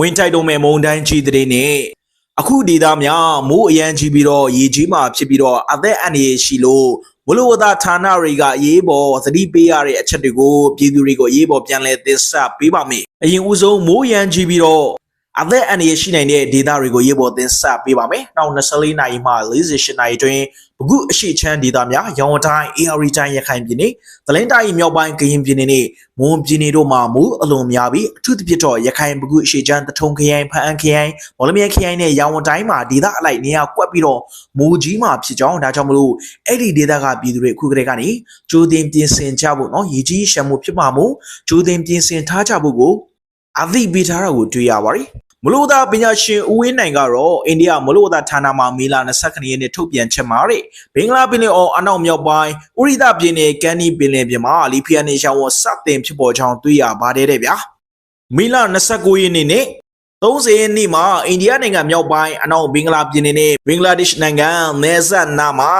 ဝင်တိုက်တော့မဲ့မုန်တိုင်းကြီးတဲ့နဲ့အခုဒေသများမိုးအရန်ကြီးပြီးတော့ရေကြီးမှဖြစ်ပြီးတော့အသက်အန္တရာယ်ရှိလို့ဘလို့ဝဒဌာနတွေကအရေးပေါ်သတိပေးရတဲ့အချက်တွေကိုပြည်သူတွေကိုအရေးပေါ်ပြန်လည်သစ္စာပေးပါမယ်။အရင်ဦးဆုံးမိုးအရန်ကြီးပြီးတော့ အသက်အန္တရာယ်ရှိနိုင်တဲ့ဒေသတွေကိုရေးပေါ်သင်ဆက်ပေးပါမယ်။နောက်24နာရီမှ48နာရီတွင်ဘကုအရှိချမ်းဒေသများရောင်ဝတိုင်း AR တိုင်းရခိုင်ပြည်နယ်သလင်းတိုင်းမြောက်ပိုင်းကရင်ပြည်နယ်နဲ့မွန်ပြည်နယ်တို့မှာမူအလွန်များပြီးအထူးသဖြင့်တော့ရခိုင်ဘကုအရှိချမ်းတထုံခရိုင်ဖအံခရိုင်မော်လမြိုင်ခရိုင်နဲ့ရောင်ဝတိုင်းမှာဒေသအလိုက်နေရာကွက်ပြီးတော့မူကြီးမှာဖြစ်ကြောင်းဒါကြောင့်မလို့အဲ့ဒီဒေသကပြည်သူတွေအခုကတည်းကနေကြိုတင်ပြင်ဆင်ကြဖို့နော်ရေကြီးရှမ်းမှုဖြစ်မှာမို့ကြိုတင်ပြင်ဆင်ထားကြဖို့ကိုအသိပေးထားတာကိုတွေ့ရပါတယ် မလို့သာပညာရှင်ဦးဝင်းနိုင်ကတော့အိန္ဒိယမလို့သာဌာနမှာမေလ29ရက်နေ့ထုတ်ပြန်ချက်မှာတဲ့ဘင်္ဂလားပင်လယ်အော်အနောက်မြောက်ပိုင်းဥရိဒပြည်နယ်ကန်နီပင်လယ်ပြင်မှာလီဖီယာနေရှောင်းဝစတင်ဖြစ်ပေါ်ကြောင်းတွေ့ရပါတယ်တဲ့ဗျာမေလ29ရက်နေ့နဲ့30ရက်နေ့မှာအိန္ဒိယနိုင်ငံမြောက်ပိုင်းအနောက်ဘင်္ဂလားပြည်နယ်နဲ့ဘင်္ဂလားဒေ့ရှ်နိုင်ငံနယ်စပ်နားမှာ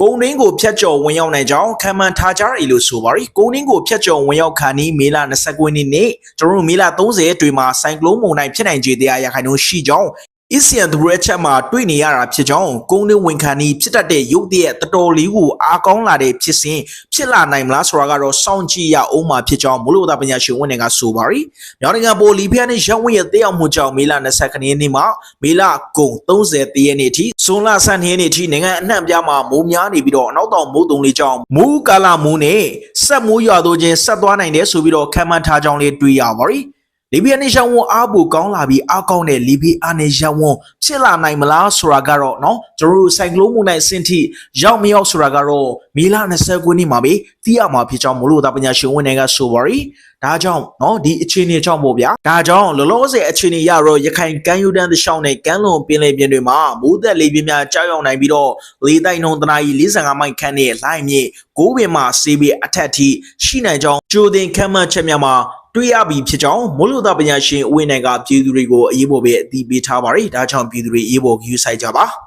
ကုန်းရင်းကိုဖျက်ကျော်ဝင်ရောက်နိုင်ကြောင်းခံမှန်းထားကြရလို့ဆိုပါရီကုန်းရင်းကိုဖျက်ကျော်ဝင်ရောက်ခါနီးမေလ29ရက်နေ့ကျွန်တော်တို့မေလ30ရက်တွေမှာဆိုင်ကလုန်းမုန်တိုင်းဖြစ်နိုင်ခြေတရားရခိုင်နှုန်းရှိကြောင်း အစ်ဆီယန်ဒရက်ချက်မှာတွေ့နေရတာဖြစ်ကြောင်းကုန်းတွင်းဝင်ခံဤဖြစ်တတ်တဲ့ရုပ်တရက်တော်တော်လေးကိုအားကောင်းလာတဲ့ဖြစ်စဉ်ဖြစ်လာနိုင်မလားဆိုတာကတော့စောင့်ကြည့်ရအောင်မှာဖြစ်ကြောင်းမလို့သာပညာရှင်ဝန်တွေကဆိုပါရီမြောင်နိုင်ငံပိုလီဖီယာနဲ့ရောင်းဝင်းရဲ့တေးအောင်မှုကြောင့်မေလ29ရက်နေ့မှာမေလကုန်30ရက်နေ့အထိဇွန်လ12ရက်နေ့အထိနိုင်ငံအနှံ့ပြားမှာမိုးများနေပြီးတော့အနောက်တောင်မိုးတုံလေးကြောင့်မိုးကာလမိုးနဲ့ဆက်မိုးရွာသွန်းခြင်းဆက်သွားနိုင်တယ်ဆိုပြီးတော့ခံမှန်းထားကြောင်းလေးတွေ့ရပါရီ လီဘီယာနေရှောင်းဝန်အားဖို့ကောင်းလာပြီးအားကောင်းတဲ့လီဘီယာနေရှောင်းဝန်ဖြစ်လာနိုင်မလားဆိုတာကတော့เนาะကျွန်တော်တို့ဆိုင်ကလုန်းမုန်တိုင်းအဆင့်ထိရောက်မရောက်ဆိုတာကတော့မီလာ20ခုနှစ်မှာပဲသိရမှာဖြစ်ကြောင်းမလို့တာပညာရှင်ဝန်တွေကဆိုပါရီဒါကြောင့်เนาะဒီအခြေအနေကြောင့်ပေါ့ဗျာဒါကြောင့်လောလောဆယ်အခြေအနေရတော့ရခိုင်ကမ်းရိုးတန်းတစ်လျှောက်နဲ့ကမ်းလွန်ပင်လယ်ပြင်တွေမှာမိုးသက်လေပြင်းများကြောက်ရောက်နိုင်ပြီးတော့လေတိုက်နှုန်းတနာရီ45မိုင်ခန့်နဲ့လိုင်းမြေကိုးပင်မှာစေးပြီးအထက်ထိရှိနိုင်ကြောင်းကြိုတင်ခန့်မှန်းချက်များမှာ တွေ့ရပြီဖြစ်ကြောင်းမိုးလေဝသပညာရှင်ဦးဝင်းနိုင်ကပြည်သူတွေကိုအရေးပေါ်ပဲအသိပေးထားပါတယ်။ဒါကြောင့်ပြည်သူတွေအရေးပေါ်ဂရုစိုက်ကြပါ။